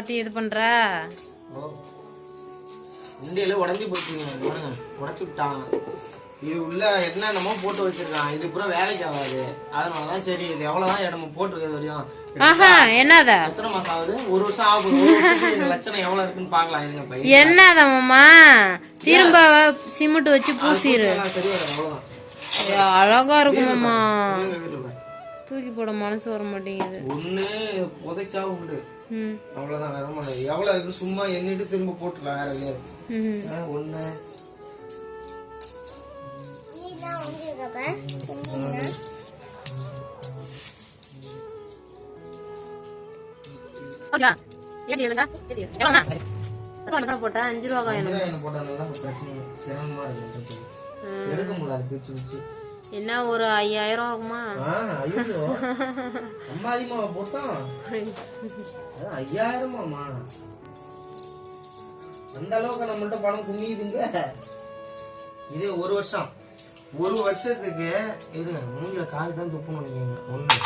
எல்லாத்தையும் இது பண்ற? இந்தியில உடஞ்சி போச்சுங்க. பாருங்க உடச்சு விட்டான். இது உள்ள என்னென்னமோ போட்டு வச்சிருக்கான். இது பூரா வேலைக்கு ஆகாது. அதனாலதான் சரி இது எவ்வளவுதான் நம்ம போட்டிருக்கிறது வரையும். ஆஹா என்னத? எத்தனை மாசம் ஆகுது? ஒரு வருஷம் ஆகும் ஒரு வருஷத்துக்கு இந்த லட்சணம் எவ்வளவு இருக்குன்னு பாக்கலாம் இருங்க பையன் என்னத மாமா? திரும்ப சிமெண்ட் வச்சு ஐயோ, அழகா இருக்கு மாமா. இருங்க, வீட்டுல பாரு. தூக்கி போட மனசு வர மாட்டேங்குது. ஒண்ணு புதைச்சா உண்டு. ம். அவ்வளவுதான் வேற ஒண்ணும் இல்லை. எவ்வளவு இருக்கு? சும்மா எண்ணிட்டு திரும்ப போட்டுலாம் வேற இல்லையா ம் ஆ, ஒண்ணு. போட்டா அஞ்சு ரூபா காயின் இந்திராயணம் போட்டதுனால தான் பிரச்சனை சிரமமா இருக்கு எடுக்க முடியல அது பிச்சு பிச்சு. என்ன ஒரு ஐயாயிரம் இருக்குமா? அம்மா அதிகமாக போட்டோம் அதான் ஐயாயிரமாமா அந்த அளவுக்கு நம்மள்ட்ட பணம் குமியுதுங்க இது ஒரு வருஷம் ஒரு வருஷத்துக்கு இருங்க மூஞ்சில கால் தான் துப்பணும் நீங்க ஒண்ணு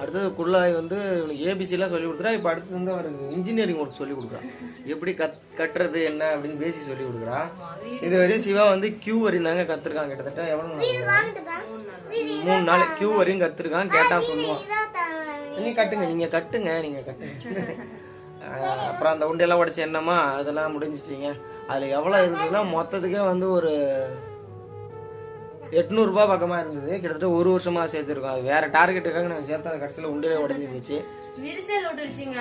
அடுத்தது குள்ளாய் வந்து ஏபிசிலாம் சொல்லி கொடுக்குறா. இப்போ அடுத்து வந்து அவருக்கு இன்ஜினியரிங் ஒர்க் சொல்லி கொடுக்குறான் எப்படி கத் கட்டுறது என்ன அப்படின்னு பேசி சொல்லி கொடுக்குறா. இது வரையும் சிவா வந்து கியூ வரையும் தாங்க கத்துருக்கான் கிட்டத்தட்ட எவ்வளோ? மூணு நாள் கியூ வரையும் கத்துருக்கான். கேட்டா சொல்லுவான் நீங்க கட்டுங்க நீங்க கட்டுங்க நீங்க கட்டுங்க. அப்புறம் அந்த உண்டையெல்லாம் உடைச்சு என்னமா அதெல்லாம் முடிஞ்சிச்சிங்க. அதுல எவ்வளவு இருந்ததுன்னா மொத்தத்துக்கே வந்து ஒரு எட்நூறுபா பக்கமா இருந்தது. கிட்டத்தட்ட ஒரு வருஷமா சேர்த்துருக்கோம். அது வேற டார்கெட்டுக்காக நாங்கள் சேர்த்தா அது கடைசியில் உண்டையிலே உடஞ்சி போச்சு. விரிசல் விட்டுருச்சுங்க.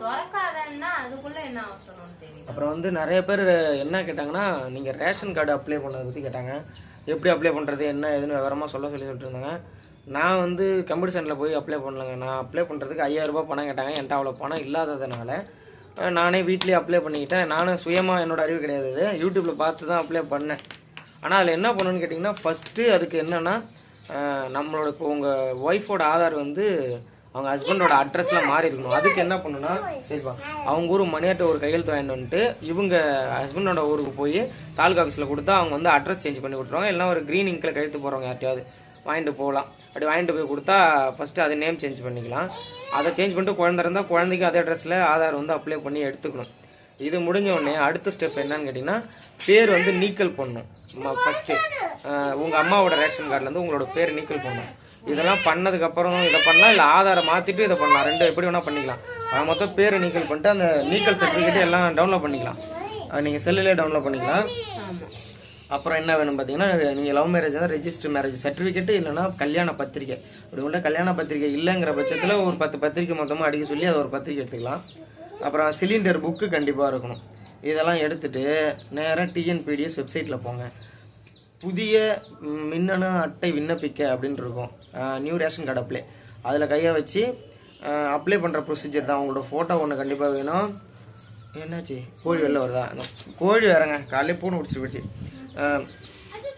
திறக்காதன்னா அதுக்குள்ள என்ன அவசரம்னு தெரியும் அப்புறம் வந்து நிறைய பேர் என்ன கேட்டாங்கன்னா நீங்க ரேஷன் கார்டு அப்ளை பண்ணதை பத்தி கேட்டாங்க. எப்படி அப்ளை பண்றது என்ன ஏதுன்னு விவரமா சொல்ல சொல்லி சொல்லிட்டு இருந்தாங்க. நான் வந்து கம்ப்யூட்டர் சென்டரில் போய் அப்ளை பண்ணலங்க. நான் அப்ளை பண்ணுறதுக்கு ஐயாயிரம் ரூபாய் பணம் கேட்டாங்க. என்கிட்ட அவ்வளோ பணம் இல்லாததுனால நானே வீட்லேயே அப்ளை பண்ணிக்கிட்டேன். நானும் சுயமாக என்னோட அறிவு கிடையாது. யூடியூப்பில் பார்த்து தான் அப்ளை பண்ணேன். ஆனால் அதில் என்ன பண்ணணும்னு கேட்டிங்கன்னா ஃபஸ்ட்டு அதுக்கு என்னென்னா நம்மளோட இப்போ உங்கள் ஒய்ஃபோட ஆதார் வந்து அவங்க ஹஸ்பண்டோட அட்ரஸ்லாம் மாறி இருக்கணும் அதுக்கு என்ன பண்ணணும்னா சரிப்பா அவங்க ஊர் மணியாட்ட ஒரு கையெழுத்து வாங்கிட்டு வந்துட்டு இவங்க ஹஸ்பண்டோட ஊருக்கு போய் தாலுக்கா ஆஃபீஸில் கொடுத்தா அவங்க வந்து அட்ரஸ் சேஞ்ச் பண்ணி கொடுத்துருவாங்க. எல்லாம் ஒரு க்ரீன் இங்கில் கையெழுத்து போகிறவங்க யார்ட்டையாவது வாங்கிட்டு போகலாம். அப்படி வாங்கிட்டு போய் கொடுத்தா ஃபஸ்ட்டு அதை நேம் சேஞ்ச் பண்ணிக்கலாம். அதை சேஞ்ச் பண்ணிட்டு குழந்தை இருந்தால் குழந்தைக்கு அதே அட்ரஸில் ஆதார் வந்து அப்ளை பண்ணி எடுத்துக்கணும். இது முடிஞ்ச உடனே அடுத்த ஸ்டெப் என்னன்னு கேட்டிங்கன்னா பேர் வந்து நீக்கல் பண்ணணும் ஃபஸ்ட்டு உங்கள் அம்மாவோட ரேஷன் கார்டுலேருந்து உங்களோட பேர் நீக்கல் பண்ணணும் இதெல்லாம் பண்ணதுக்கப்புறம் இதை பண்ணலாம் இல்லை ஆதாரை மாற்றிட்டு இதை பண்ணலாம். ரெண்டு எப்படி வேணால் பண்ணிக்கலாம். நான் மொத்தம் பேரை நீக்கல் பண்ணிட்டு அந்த நீக்கல் சர்டிஃபிகேட் எல்லாம் டவுன்லோட் பண்ணிக்கலாம். நீங்கள் செல்லுலேயே டவுன்லோட் பண்ணிக்கலாம். அப்புறம் என்ன வேணும் பார்த்தீங்கன்னா நீங்கள் லவ் மேரேஜ் தான் ரெஜிஸ்டர் மேரேஜ் சர்டிஃபிகேட்டு இல்லைன்னா கல்யாண பத்திரிக்கை. அப்படி உள்ள கல்யாண பத்திரிக்கை இல்லைங்கிற பட்சத்தில் ஒரு பத்து பத்திரிக்கை மொத்தமாக அடிக்க சொல்லி அதை ஒரு பத்திரிக்கை எடுத்துக்கலாம். அப்புறம் சிலிண்டர் புக்கு கண்டிப்பாக இருக்கணும். இதெல்லாம் எடுத்துகிட்டு நேராக டிஎன்பிடிஎஸ் வெப்சைட்டில் போங்க. புதிய மின்னணு அட்டை விண்ணப்பிக்க அப்படின்னு இருக்கும். நியூ ரேஷன் கார்டு அப்ளை அதில் கையை வச்சு அப்ளை பண்ணுற ப்ரொசீஜர் தான். உங்களோட ஃபோட்டோ ஒன்று கண்டிப்பாக வேணும். என்னாச்சு? கோழி வெளில வருதா? கோழி வேறங்க. காலையில் பூனை பிடிச்சி போயிடுச்சு.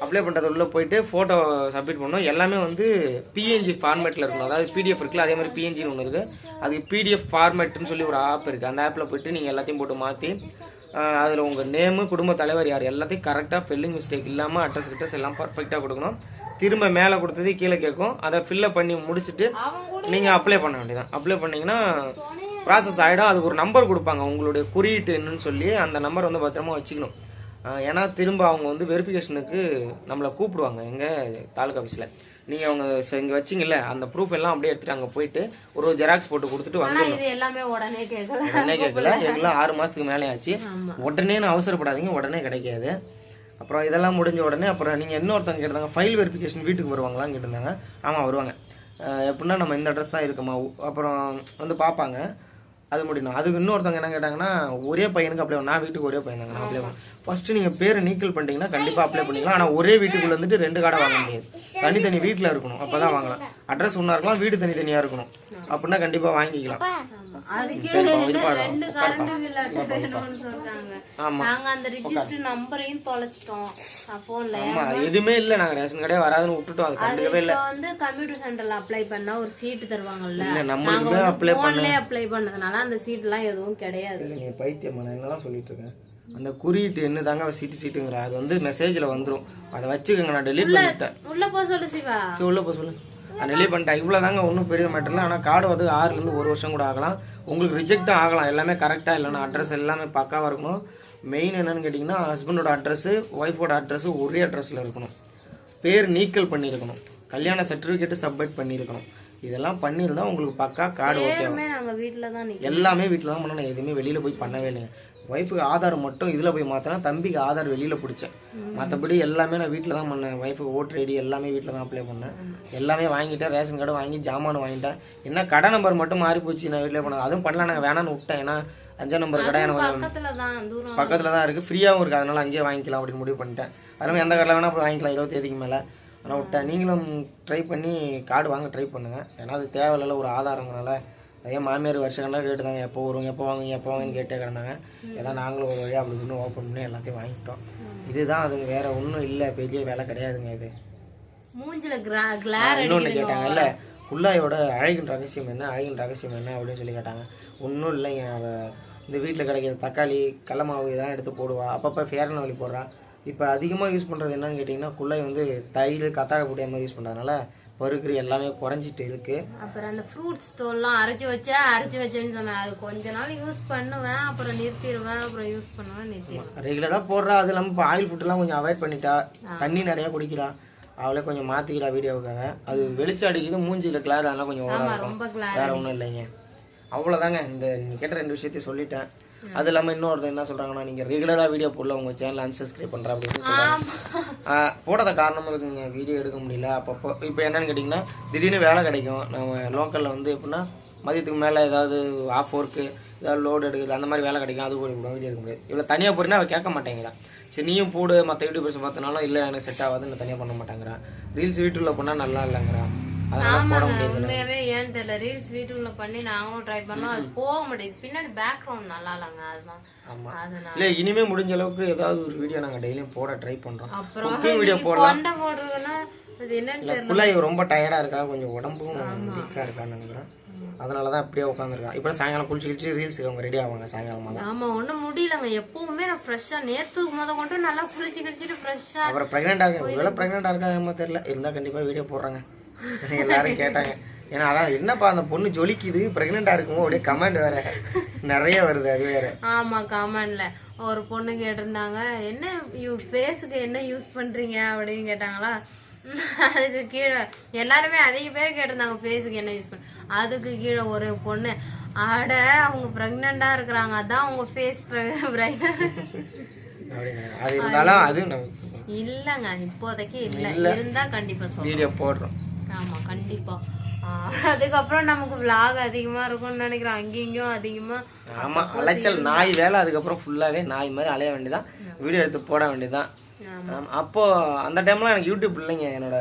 அப்ளை பண்ணுறது உள்ளே போயிட்டு ஃபோட்டோ சப்மிட் பண்ணணும். எல்லாமே வந்து பிஎன்ஜி ஃபார்மேட்டில் இருக்கணும். அதாவது பிடிஎஃப் இருக்குல்ல அதே மாதிரி பிஎன்ஜின்னு ஒன்று இருக்குது அதுக்கு பிடிஎஃப் ஃபார்மேட்னு சொல்லி ஒரு ஆப் இருக்குது அந்த ஆப்பில் போயிட்டு நீங்கள் எல்லாத்தையும் போட்டு மாற்றி அதில் உங்கள் நேமு குடும்ப தலைவர் யார் எல்லாத்தையும் கரெக்டாக ஃபில்லிங் மிஸ்டேக் இல்லாமல் அட்ரஸ் கிட்டஸ் எல்லாம் பர்ஃபெக்டாக கொடுக்கணும். திரும்ப மேலே கொடுத்தது கீழே கேட்கும். அதை ஃபில்லப் பண்ணி முடிச்சுட்டு நீங்கள் அப்ளை பண்ண வேண்டியதான் அப்ளை பண்ணீங்கன்னா ப்ராசஸ் ஆகிடும் அதுக்கு ஒரு நம்பர் கொடுப்பாங்க. உங்களுடைய குறியீட்டு என்னன்னு சொல்லி அந்த நம்பர் வந்து பத்திரமா வச்சுக்கணும். ஏன்னா திரும்ப அவங்க வந்து வெரிஃபிகேஷனுக்கு நம்மளை கூப்பிடுவாங்க எங்கள் தாலுக்கா ஆஃபீஸில் நீங்கள் அவங்க இங்க வச்சிங்கல்ல அந்த ப்ரூஃப் எல்லாம் அப்படியே எடுத்துட்டு அங்கே போயிட்டு ஒரு ஜெராக்ஸ் போட்டு கொடுத்துட்டு இது எல்லாமே உடனே கேட்கல உடனே கேட்கல எல்லாம் ஆறு மாசத்துக்கு மேலே ஆச்சு உடனே அவசரப்படாதீங்க உடனே கிடைக்காது. அப்புறம் இதெல்லாம் முடிஞ்ச உடனே அப்புறம் நீங்கள் இன்னொருத்தவங்க கேட்டாங்க ஃபைல் வெரிஃபிகேஷன் வீட்டுக்கு வருவாங்களான்னு கேட்டிருந்தாங்க. ஆமாம் வருவாங்க. எப்படின்னா நம்ம இந்த அட்ரஸ் தான் இருக்குமா? அப்புறம் வந்து பார்ப்பாங்க. அது முடியணும். அதுக்கு இன்னொருத்தவங்க என்ன கேட்டாங்கன்னா ஒரே பையனுக்கு அப்ளை நான் வீட்டுக்கு ஒரே பையன் தாங்க நான் அப்ளை ஃபர்ஸ்ட் நீங்கள் பேரை நீக்கல் பண்ணிட்டீங்கன்னா கண்டிப்பாக அப்ளை பண்ணிக்கலாம். ஆனால் ஒரே வீட்டுக்குள்ள வந்துட்டு ரெண்டு கார்டை வாங்க முடியாது. தனித்தனி வீட்டில் இருக்கணும். அப்போ தான் வாங்கலாம். அட்ரஸ் ஒன்றா இருக்கலாம் வீடு தனித்தனியாக இருக்கணும். அப்படின்னா கண்டிப்பாக வாங்கிக்கலாம். அதுக்கு சரிப்பா, இருப்பா, ரெண்டு உட்காருப்பா. கரண்ட் பில் அட்டை வேணும்னு சொல்றாங்க. ஆமா. நாங்க அந்த ரிஜிஸ்டர் நம்பரையும் தொலைச்சிட்டோம். போன்ல ஆமா எதுவுமே இல்லை. நாங்கள் ரேஷன் கடையே வராதுன்னு விட்டுட்டோம். அது கண்டுக்கவே இல்லை. இப்ப வந்து கம்ப்யூட்டர் சென்டர்ல அப்ளை பண்ணா ஒரு சீட் தருவாங்கல்ல. தான் apply போன்லயே அப்ளை பண்ணதுனால அந்த சீட்லாம் எதுவும் கிடையாது. இல்லை நீங்கள் பைத்தியமா நான் என்னதான் சொல்லிட்டு இருக்கேன் அந்த குறியீட்டு என்ன தாங்க சீட்டு சீட்டுங்கிற. அது வந்து மெசேஜில் வந்துடும் அதை வச்சுக்கோங்க நான் டெலிட் பண்ணிட்டேன். உள்ள போ சொல்லு சிவா. சரி உள்ள போ சொல்லு. நான் டெலிட் பண்ணிட்டேன். இவ்வளோ தாங்க ஒன்றும் பெரிய மேட்டர் இல்லை. ஆனால் கார்டு வந்து ஆறுலேருந்து ஒரு வருஷம் கூட ஆகலாம். உங்களுக்கு ரிஜெக்டும் ஆகலாம். எல்லாமே கரெக்டாக இல்லைன்னா அட்ரஸ் எல்லாமே பக்காவாக இருக்கணும். மெயின் என்னன்னு கேட்டிங்கன்னா ஹஸ்பண்டோட அட்ரஸு ஒய்ஃபோட அட்ரஸு ஒரே அட்ரஸில் இருக்கணும். பேர் நீக்கல் பண்ணியிருக்கணும். கல்யாண சர்டிஃபிகேட்டு சப்மிட் பண்ணியிருக்கணும். இதெல்லாம் பண்ணியிருந்தா உங்களுக்கு பக்கா கார்டு ஓகே எல்லாமே வீட்டில் தான் பண்ணணும். எதுவுமே வெளியில் போய் பண்ணவே இல்லைங்க. ஒய்ஃபுக்கு ஆதார் மட்டும் இதில் போய் மாற்றினா தம்பிக்கு ஆதார் வெளியில் பிடிச்சேன். மற்றபடி எல்லாமே நான் வீட்டில் தான் பண்ணேன். ஒய்ஃபுக்கு ஓட்டர் ஐடி எல்லாமே வீட்டில் தான் அப்ளை பண்ணேன். எல்லாமே வாங்கிட்டேன். ரேஷன் கார்டு வாங்கி ஜாமான் வாங்கிட்டேன். என்ன கடை நம்பர் மட்டும் மாறி போச்சு நான் வீட்டில் பண்ணேன் அதுவும் பண்ணல நாங்கள் வேணான்னு விட்டேன். ஏன்னா அஞ்சாம் நம்பர் கடை எனக்கு பக்கத்துல தான் இருக்குது ஃப்ரீயாகவும் இருக்குது அதனால அங்கேயே வாங்கிக்கலாம் அப்படின்னு முடிவு பண்ணிட்டேன். அதனால எந்த கடையில் வேணால் போய் வாங்கிக்கலாம். இருபது தேதிக்கு மேலே. ஆனால் விட்டேன். நீங்களும் ட்ரை பண்ணி கார்டு வாங்க ட்ரை பண்ணுங்கள் ஏன்னா அது தேவையில்ல ஒரு ஆதாரங்கனால அதே மாமியார் வருஷ கணக்காக கேட்டுதாங்க எப்போ வரும் எப்போ வாங்குங்க எப்போ வாங்குன்னு கேட்டே கிடந்தாங்க. ஏதாவது நாங்களும் ஒரு வழியாக அப்படி இப்படின்னு ஓப்பன் பண்ணி எல்லாத்தையும் வாங்கிட்டோம் இதுதான் அதுங்க வேற ஒன்றும் இல்லை பெரிய வேலை கிடையாதுங்க இது. மூஞ்சில இன்னொன்று கேட்டாங்கல்ல குல்லாயோட அழகின் ரகசியம் என்ன அழகின் ரகசியம் என்ன அப்படின்னு சொல்லி கேட்டாங்க. ஒன்றும் இல்லைங்க அவ இந்த வீட்டில் கிடைக்கிற தக்காளி கடல மாவு இதெல்லாம் எடுத்து போடுவா. அப்பப்போ ஃபேரன் வலி போடுறா. இப்போ அதிகமாக யூஸ் பண்ணுறது என்னன்னு கேட்டிங்கன்னா குல்லாய் வந்து தையல் கத்தாழை பொடி அந்த மாதிரி யூஸ் பண்ணுறதுனால பருக்குறி எல்லாமே குறைஞ்சிட்டு இருக்கு. அப்புறம் அந்த ஃப்ரூட்ஸ் தோல்லாம் அரைச்சு வச்சா அரைச்சு வச்சேன்னு சொன்னேன். அது கொஞ்ச நாள் யூஸ் பண்ணுவேன் அப்புறம் நிறுத்திடுவேன் அப்புறம் யூஸ் பண்ணுவேன் நிறுத்திடுவேன். ரெகுலராக போடுறா அது இல்லாமல் இப்போ ஆயில் ஃபுட்டெல்லாம் கொஞ்சம் அவாய்ட் பண்ணிட்டா தண்ணி நிறையா குடிக்கிறா அவளே கொஞ்சம் மாற்றிக்கிறா வீடியோவுக்காக அது வெளிச்சம் அடிக்குது மூஞ்சியில் கிளார் அதெல்லாம் கொஞ்சம் ரொம்ப வேற ஒன்றும் இல்லைங்க. அவ்வளோதாங்க இந்த நீங்கள் கேட்ட ரெண்டு விஷயத்தையும் சொல்லிட்டேன். அது இல்லாமல் இன்னொருத்தர் என்ன சொல்கிறாங்கன்னா நீங்கள் ரெகுலராக வீடியோ போடல உங்கள் சேனல் unsubscribe பண்ணுற அப்படின்னு சொல்கிறாங்க ஆமா. போடாத காரணம் இருக்குங்க வீடியோ எடுக்க முடியல. அப்பப்போ இப்போ என்னன்னு கேட்டிங்கன்னா திடீர்னு வேலை கிடைக்கும். நம்ம லோக்கலில் வந்து எப்படின்னா மதியத்துக்கு மேலே ஏதாவது ஆஃப் ஒர்க்கு ஏதாவது லோடு எடுக்குது அந்த மாதிரி வேலை கிடைக்கும். அது கூட வீடியோ எடுக்க முடியாது. இவ்வளோ தனியாக போறீங்கன்னா அவள் கேட்க மாட்டேங்கிறா. சரி நீயும் போடு. மற்ற யூடியூபர்ஸ் பார்த்தனாலும் இல்லை எனக்கு செட் ஆகாது நான் தனியாக பண்ண மாட்டேங்கிறான் ரீல்ஸ் வீட்டுக்குள்ளே பண்ணால் நல்லா இல்லைங்கிறான் முடியாது உண்மையாவே ஏன்னு தெரியல. ரீல்ஸ் வீட்டுக்குள்ள பண்ணி நாங்களும் ட்ரை பண்ணோம். அது போக மாட்டேங்குது பின்னாடி பேக்ரவுண்ட் நல்லா இல்லைங்க அதுதான் இல்லை இனிமே முடிஞ்ச அளவுக்கு ஏதாவது ஒரு வீடியோ நாங்கள் டெய்லியும் போட ட்ரை பண்ணுறோம் அப்புறம் வீடியோ போடலாம். கொண்டை போடுறதுன்னா அது என்னன்னு தெரியல. ரொம்ப டயர்டாக இருக்கா? கொஞ்சம் உடம்பும் வீக்காக இருக்கான்னு நினைக்கிறேன். அதனால தான் அப்படியே உட்காந்துருக்கான் இப்போ சாயங்காலம் குளிச்சு குளிச்சு ரீல்ஸுக்கு அவங்க ரெடி ஆவாங்க சாயங்காலமாக ஆமா ஒண்ணும் முடியலங்க. எப்பவுமே நான் ஃப்ரெஷ்ஷா நேத்து முத கொண்டு நல்லா குளிச்சு குளிச்சுட்டு ஃப்ரெஷ்ஷா அப்புறம் ப்ரெக்னெண்ட்டாக இருக்கேன் ஒருவேளை ப்ரெக்னெண்ட்டாக இருக்கா என்னமோ தெரியல. இருந்தால் கண்டிப்பாக வீடியோ போடுறாங்க. எல்லாரும் கேட்டாங்க. ஏன்னா அதான் என்னப்பா அந்த பொண்ணு ஜொலிக்குது ப்ரெக்னெண்ட்டாக இருக்குமோ அப்படியே கமெண்ட் வேற நிறைய வருது அது வேற. ஆமா கமெண்ட்ல ஒரு பொண்ணு கேட்டிருந்தாங்க என்ன யூ ஃபேஸுக்கு என்ன யூஸ் பண்றீங்க? அப்படின்னு கேட்டாங்களா. அதுக்கு கீழே எல்லாருமே அதிக பேர் கேட்டிருந்தாங்க ஃபேஸுக்கு என்ன யூஸ் பண்ண அதுக்கு கீழே ஒரு பொண்ணு அட அவங்க ப்ரெக்னெண்டா இருக்கிறாங்க. அதான் அவங்க ஃபேஸ் அது இருந்தாலும் அது இல்லங்க இப்போதைக்கு இல்ல. இருந்தா கண்டிப்பா வீடியோ போடுறோம். ஆமா கண்டிப்பா. ஆஹ் அதுக்கப்புறம் நமக்கு vlog அதிகமா இருக்கும்னு நினைக்கிறேன் அங்கேயும் இங்கேயும் அதிகமா. ஆமா அலைச்சல் நாய் வேலை அதுக்கப்புறம் ஃபுல்லாவே நாய் மாதிரி அலைய வேண்டியதான் வீடியோ எடுத்து போட வேண்டியதான். அப்போ அந்த டைம்ல எனக்கு யூடியூப் இல்லைங்க என்னோட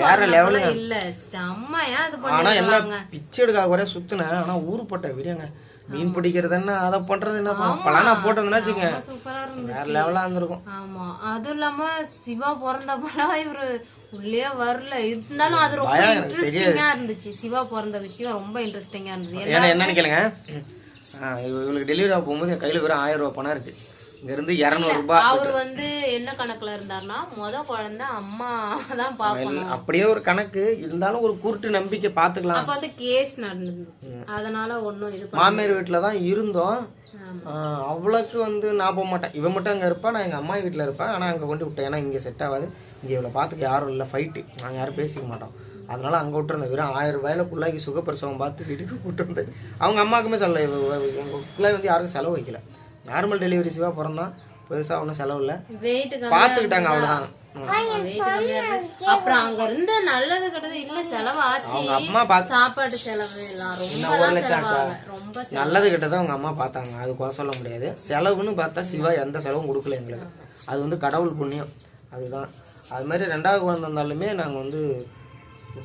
வேற லெவலு இல்ல. செம்மையா இது ஆனா எல்லாம் பிச்சை எடுக்காத குறைய சுத்துனேன். ஆனா ஊருப்பட்ட வீடியோங்க மீன் பிடிக்கிறது என்ன அதை பண்றது என்ன பலானா போட்டோம்னா வச்சுக்கோங்க. வேற லெவலா இருந்திருக்கும். ஆமா. அதுவும் இல்லாம சிவா பிறந்தப்பெல்லாம் இவரு உள்ளே வரல. இருந்தாலும் அது ரொம்ப இன்ட்ரெஸ்டிங்கா இருந்துச்சு. சிவா பிறந்த விஷயம் ரொம்ப இன்ட்ரெஸ்டிங்கா இருந்தது. ஏன்னா என்னன்னு கேளுங்க. ஆ, இவ- இவளுக்கு டெலிவரி ஆக போகும்போது என் கையில வெறும் ஆயிரம் ரூபாய் பணம் இருக்கு. இருந்து இருநூறு ரூபாய் அவர் வந்து என்ன கணக்குல இருந்தாருன்னா முத குழந்தை அம்மா தான் பாக்கணும் அப்படியே ஒரு கணக்கு இருந்தாலும் ஒரு குருட்டு நம்பிக்கை பாத்துக்கலாம் அப்ப வந்து கேஸ் நடந்துச்சு அதனால ஒண்ணும் இது மாமியார் வீட்டில் தான் இருந்தோம். அவளுக்கு வந்து நான் போக மாட்டேன். இவன் மட்டும் அங்கே இருப்பா நான் எங்கள் அம்மா வீட்டில் இருப்பேன். ஆனால் அங்கே கொண்டு விட்டேன். ஏன்னா இங்கே செட் ஆகாது. இங்கே இவளை பார்த்துக்க யாரும் இல்லை ஃபைட்டு நாங்கள் யாரும் பேசிக்க மாட்டோம். அதனால அங்கே விட்டுருந்தேன் வெறும் ஆயிரம் ரூபாயில பிள்ளைக்கு சுகப்பிரசவம் பார்த்து வீட்டுக்கு கூட்டு வந்தேன் அவங்க அம்மாவுக்குமே சொல்லலை. பிள்ளை வந்து யாருக்கும் செலவு வைக்கல. நார்மல் டெலிவரி சிவா பிறந்தான் பெருசாக ஒன்றும் செலவு இல்லை வெயிட் பார்த்துக்கிட்டாங்க அவ்வளோதான் அப்புறம் அங்க இருந்து நல்லது கெட்டது இல்ல செலவு ஆச்சு அவங்க அம்மா பார்த்து சாப்பாடு செலவு ரொம்ப நல்லது கெட்டதை அவங்க அம்மா பார்த்தாங்க. அது குறை சொல்ல முடியாது. செலவுன்னு பார்த்தா சிவா எந்த செலவும் கொடுக்கல எங்களுக்கு. அது வந்து கடவுள் புண்ணியம். அதுதான். அது மாதிரி ரெண்டாவது குழந்தை இருந்தாலுமே நாங்கள் வந்து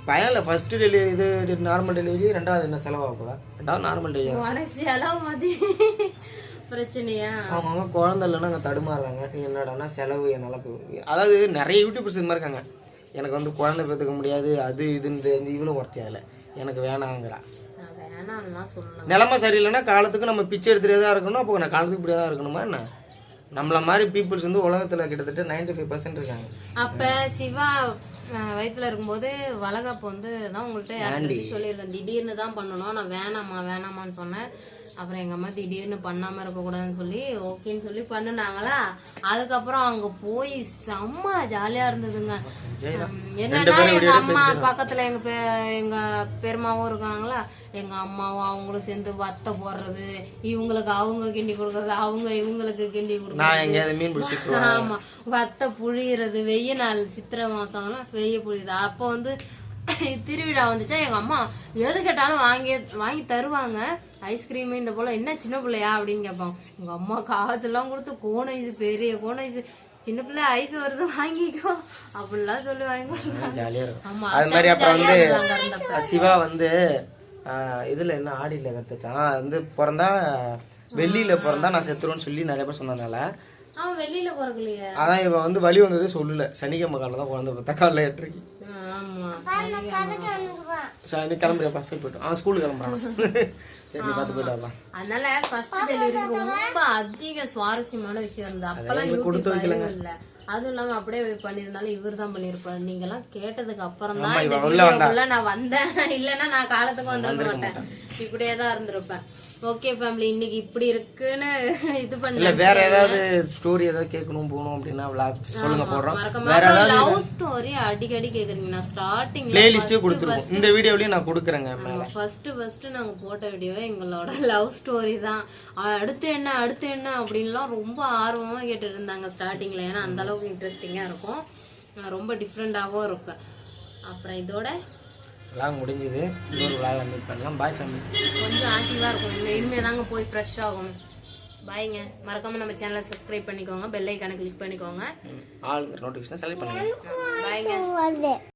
பயனில்ல ஃபர்ஸ்ட் டெலிவரி இது நார்மல் டெலிவரி ரெண்டாவது என்ன செலவாக போதா ரெண்டாவது நார்மல் டெலிவரி செலவு மதி. பிரச்சனையா? அவங்க குழந்தை இல்லைன்னா அங்கே தடுமாறுறாங்க நீ செலவு என்னால் அதாவது நிறைய யூடியூபர்ஸ் இது மாதிரி இருக்காங்க. எனக்கு வந்து குழந்தை பெற்றுக்க முடியாது அது இதுன்னு இந்த இவளும் ஒருத்தி அதில் எனக்கு வேணாங்கிறா. நிலமை சரியில்லைன்னா காலத்துக்கு நம்ம பிச்சை எடுத்துகிட்டே தான் இருக்கணும். அப்போ நான் காலத்துக்கு இப்படியே தான் இருக்கணுமா என்ன? நம்மள மாதிரி பீப்புள்ஸ் வந்து உலகத்துல கிட்டத்தட்ட 95% ஃபைவ் பர்சன்ட் இருக்காங்க. அப்ப சிவா வயித்துல இருக்கும்போது வளகாப்பு வந்து தான் உங்கள்ட்ட யார்கிட்ட சொல்லியிருக்கேன் திடீர்னு தான் பண்ணணும். நான் வேணாம்மா வேணாமான்னு சொன்னேன். அப்புறம் எங்க அம்மா திடீர்னு பண்ணாம இருக்க கூடாதுன்னு சொல்லி ஓகேன்னு சொல்லி பண்ணுனாங்களா? அதுக்கப்புறம் அங்க போய் செம்ம ஜாலியா இருந்ததுங்க. என்னன்னா எங்க அம்மா பக்கத்துல எங்க பே எங்க பெருமாவும் இருக்காங்களா? எங்க அம்மாவும் அவங்களும் சேர்ந்து வத்த போடுறது இவங்களுக்கு அவங்க கிண்டி கொடுக்கறது அவங்க இவங்களுக்கு கிண்டி கொடுக்கறது. நான் எங்கேயாவது மீன் பிடிச்சிட்டு ஆமா வத்த புழியறது வெய்ய நாள் சித்திரை மாசம்லாம் வெய்ய புழியுது. அப்போ வந்து திருவிழா வந்துச்சா? எங்க அம்மா எது கேட்டாலும் வாங்கி வாங்கி தருவாங்க. ஐஸ்கிரீம் இந்த போல என்ன சின்ன பிள்ளையா? அப்படின்னு கேட்பாங்க எங்க அம்மா காசெல்லாம் கொடுத்து கோன் ஐஸ் பெரிய கோன் ஐஸ் சின்ன பிள்ளை ஐஸ் வருது வாங்கிக்கோ. அப்படிலாம் சொல்லி வாங்கி ஆமா அது மாதிரி அப்புறம் வந்து. சிவா வந்து இதுல என்ன ஆடியில கத்துச்சான் வந்து பிறந்தா வெள்ளியில பிறந்தா நான் செத்துருவேன்னு சொல்லி நிறைய பேர் சொன்னதுனால. அவன் வெளியில பிறக்கலையே. அதான் இவன் வந்து வழி வந்ததே சொல்லல. சனிக்கிழமை காலில் தான் குழந்தை பார்த்தா காலைல எட்டரைக்கு. ஆமா சரி நீ கிளம்புறியா பஸ்ஸில் போயிட்டு அவன் ஸ்கூலுக்கு கிளம்புறான் அதனால ஃபர்ஸ்ட் டெலிவரி ரொம்ப அதிக சுவாரஸ்யமான விஷயம் இருந்தது. அப்பெல்லாம் கொடுத்து யூடியூப் இல்ல. அதுவும் இல்லாம அப்படியே பண்ணிருந்தாலும் இவர் தான் பண்ணிருப்பாரு நீங்க எல்லாம் கேட்டதுக்கு அப்புறம் தான் இந்த வீடியோக்குள்ள நான் வந்தேன். இல்லன்னா நான் காலத்துக்கு வந்திருக்க மாட்டேன். இப்படியே தான் இருந்திருப்பேன். ஓகே ஃபேமிலி இன்னைக்கு இப்படி இருக்குன்னு இது இல்ல பண்ணல வேற ஏதாவது ஸ்டோரி ஏதாவது கேட்கணும் போகணும் அப்படின்னா vlog சொல்லுங்க போடுறோம். மறக்காம வேற ஏதாவது லவ் ஸ்டோரி அடிக்கடி கேக்குறீங்க. நான் ஸ்டார்டிங்ல பிளேலிஸ்டே கொடுத்துருக்கோம் இந்த வீடியோலயும் நான் கொடுக்குறேங்க மேல. ஃபர்ஸ்ட் ஃபர்ஸ்ட் நாங்க போட்ட வீடியோ எங்களோட லவ் ஸ்டோரி தான். அடுத்து என்ன அடுத்து என்ன அப்படின்லாம் ரொம்ப ஆர்வமா கேட்டுட்டு இருந்தாங்க ஸ்டார்டிங்ல ஏன்னா அந்த அளவுக்கு இன்ட்ரெஸ்டிங்கா இருக்கும். ரொம்ப டிஃப்ரெண்டாவும் இருக்கும் அப்புறம் இதோட vlog முடிஞ்சது. இன்னொரு vlog மீட் பண்ணலாம். பாய் ஃபேமிலி கொஞ்சம் ஆக்டிவா இருக்கும். இல்லை இனிமே தாங்க போய் ஃப்ரெஷ் ஆகணும் பாய்ங்க மறக்காம நம்ம சேனலை சப்ஸ்கிரைப் பண்ணிக்கோங்க. பெல் ஐக்கானை கிளிக் பண்ணிக்கோங்க. ஆளுங்கிற நோட்டிஃபிகேஷன் செலக்ட் பண்ணுங்க. பாய்ங்க